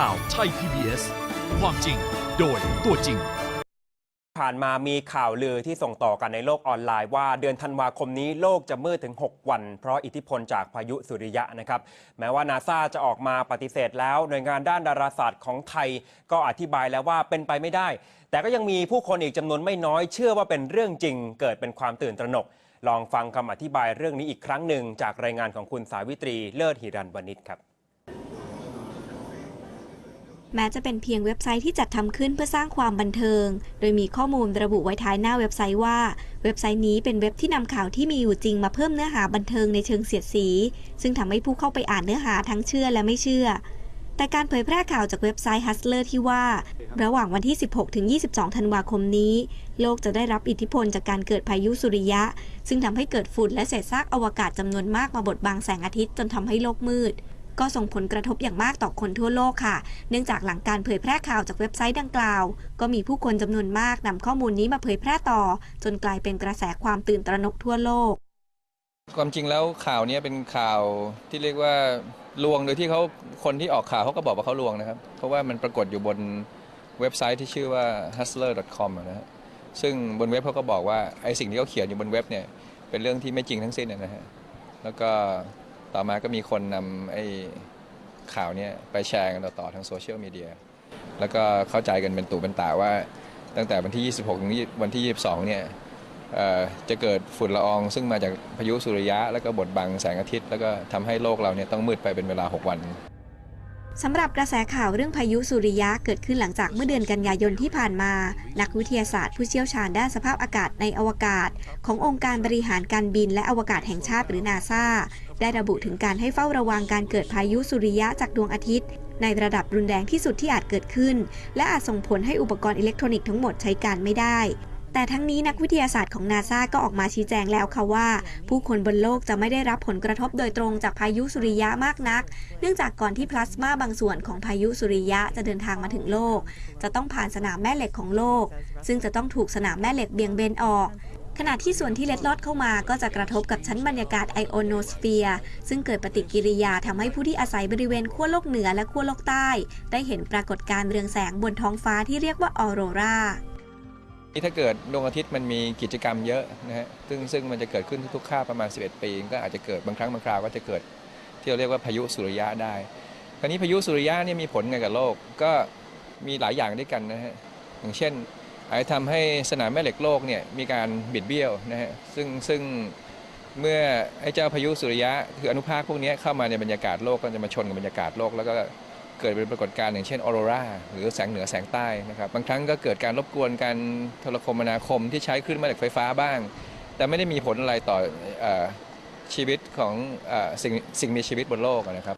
ข่าวไทย PBS ความจริงโดยตัวจริง ผ่านมามีข่าวลือที่ส่งต่อกันในโลกออนไลน์ว่าเดือนธันวาคมนี้โลกจะมืดถึง 6 วัน เพราะอิทธิพลจากพายุสุริยะนะครับ แม้ว่านาซาจะออกมาปฏิเสธแล้วหน่วยงานด้านดาราศาสตร์ของไทย ก็อธิบายแล้วว่าเป็นไปไม่ได้ แต่ก็ยังมีผู้คนอีกจำนวนไม่น้อย เชื่อว่าเป็นเรื่องจริง เกิดเป็นความตื่นตระหนก ลองฟังคำอธิบายเรื่องนี้อีกครั้งหนึ่งจากรายงานของคุณสาวิตรีเลิศหิรันวณิชครับ แม้จะเป็นเพียงเว็บไซต์ที่จัดทำขึ้นเพื่อสร้างความบันเทิง โดยมีข้อมูลระบุไว้ท้ายหน้าเว็บไซต์ว่า เว็บไซต์นี้เป็นเว็บที่นำข่าวที่มีอยู่จริงมาเพิ่มเนื้อหาบันเทิงในเชิงเสียดสี ซึ่งทำให้ผู้เข้าไปอ่านเนื้อหาทั้งเชื่อและไม่เชื่อ แต่การเผยแพร่ข่าวจากเว็บไซต์ Hustler ที่ว่า ระหว่างวันที่ 16 ถึง 22 ธันวาคมนี้ โลกจะได้รับอิทธิพลจากการเกิดพายุสุริยะ ซึ่งทำให้เกิดฝุ่นและเศษซากอวกาศจำนวนมากมาบดบังแสงอาทิตย์จนทำให้โลกมืด ก็ส่งผลกระทบอย่างมากต่อคนทั่วโลกค่ะ เนื่องจากหลังการเผยแพร่ข่าวจากเว็บไซต์ดังกล่าว ก็มีผู้คนจำนวนมากนำข้อมูลนี้มาเผยแพร่ต่อ จนกลายเป็นกระแสความตื่นตระหนกทั่วโลก ความจริงแล้วข่าวเนี้ยเป็นข่าวที่เรียกว่าลวงโดยที่เขาคนที่ออกข่าวเขาก็บอกว่าเขาลวงนะครับ เพราะว่ามันปรากฏอยู่บนเว็บไซต์ที่ชื่อว่า hustler.com อะนะฮะซึ่งบนเว็บเขาก็บอกว่าไอ้สิ่งที่เขาเขียนอยู่บนเว็บเนี่ยเป็นเรื่องที่ไม่จริงทั้งสิ้นนะฮะแล้วก็ ต่อมาก็มีคนนำไอ้ข่าวเนี้ยไปแชร์กันต่อๆทางโซเชียลมีเดียแล้วก็เข้าใจกันเป็นตู่เป็นตาว่า ตั้งแต่วันที่ 26 ถึงวันที่ 22 เนี่ยจะเกิดฝุ่นละออง ซึ่งมาจากพายุสุริยะ แล้วก็บดบังแสงอาทิตย์ แล้วก็ทำให้โลกเราเนี่ยต้องมืดไปเป็นเวลา 6 วัน สำหรับกระแสข่าวเรื่องพายุสุริยะเกิดขึ้นหลังจากเมื่อเดือนกันยายนที่ผ่านมา นักวิทยาศาสตร์ผู้เชี่ยวชาญด้านสภาพอากาศในอวกาศ ขององค์การบริหารการบินและอวกาศแห่งชาติหรือนาซาได้ระบุถึงการให้เฝ้าระวังการเกิดพายุสุริยะจากดวงอาทิตย์ ในระดับรุนแรงที่สุดที่อาจเกิดขึ้น และอาจส่งผลให้อุปกรณ์อิเล็กทรอนิกส์ทั้งหมดใช้การไม่ได้ แต่ทั้งนี้นักวิทยาศาสตร์ของนาซาก็ออกมาชี้แจงแล้วค่ะว่า ผู้คนบนโลกจะไม่ได้รับผลกระทบโดยตรงจากพายุสุริยะมากนัก เนื่องจากก่อนที่พลาสมาบางส่วนของพายุสุริยะจะเดินทางมาถึงโลก จะต้องผ่านสนามแม่เหล็กของโลก ซึ่งจะต้องถูกสนามแม่เหล็กเบี่ยงเบนออกขณะที่ส่วนที่เล็ดลอดเข้ามาก็จะกระทบกับชั้นบรรยากาศไอโอโนสเฟียร์ซึ่งเกิดปฏิกิริยาทำให้ผู้ที่อาศัยบริเวณขั้วโลกเหนือและขั้วโลกใต้ ได้เห็นปรากฏการณ์เรืองแสงบนท้องฟ้าที่เรียกว่าออโรรา ถ้าเกิดดวงอาทิตย์มันมีกิจกรรมเยอะนะฮะซึ่งซึ่งมันจะเกิดขึ้นทุกๆคาประมาณ 11 ปี ก็อาจจะเกิดบางครั้งบางคราวก็จะเกิดที่เราเรียกว่าพายุสุริยะได้คราวนี้พายุสุริยะเนี่ยมีผลไงกับโลกก็มีหลายอย่างด้วยกันนะฮะอย่างเช่น อาจจะทำให้สนามแม่เหล็กโลกเนี่ยมีการบิดเบี้ยวนะฮะซึ่งซึ่งเมื่อไอ้เจ้าพายุสุริยะคืออนุภาคพวกนี้เข้ามาในบรรยากาศโลกก็จะมาชนกับบรรยากาศโลกแล้วก็ เกิดเป็นปรากฏการณ์อย่างเช่นออโรราหรือแสงเหนือแสงใต้นะครับบางครั้งก็เกิดการรบกวนการโทรคมนาคมที่ใช้คลื่นแม่เหล็กไฟฟ้าบ้าง แต่ไม่ได้มีผลอะไรต่ออชีวิตของอสิ่งสิ่งมีชีวิตบนโลกนะครับ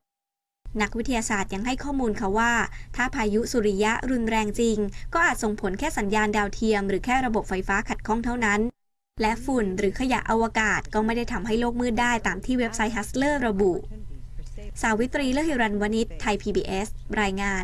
นักวิทยาศาสตร์ยังให้ข้อมูลค่ะว่า ถ้าพายุสุริยะรุนแรงจริง ก็อาจส่งผลแค่สัญญาณดาวเทียม หรือแค่ระบบไฟฟ้าขัดข้องเท่านั้น และฝุ่นหรือขยะอวกาศก็ไม่ได้ทำให้โลกมืดได้ตามที่เว็บไซต์ Hustler ระบุ สาวิตรีเลือหิรันวณิชไทย PBS รายงาน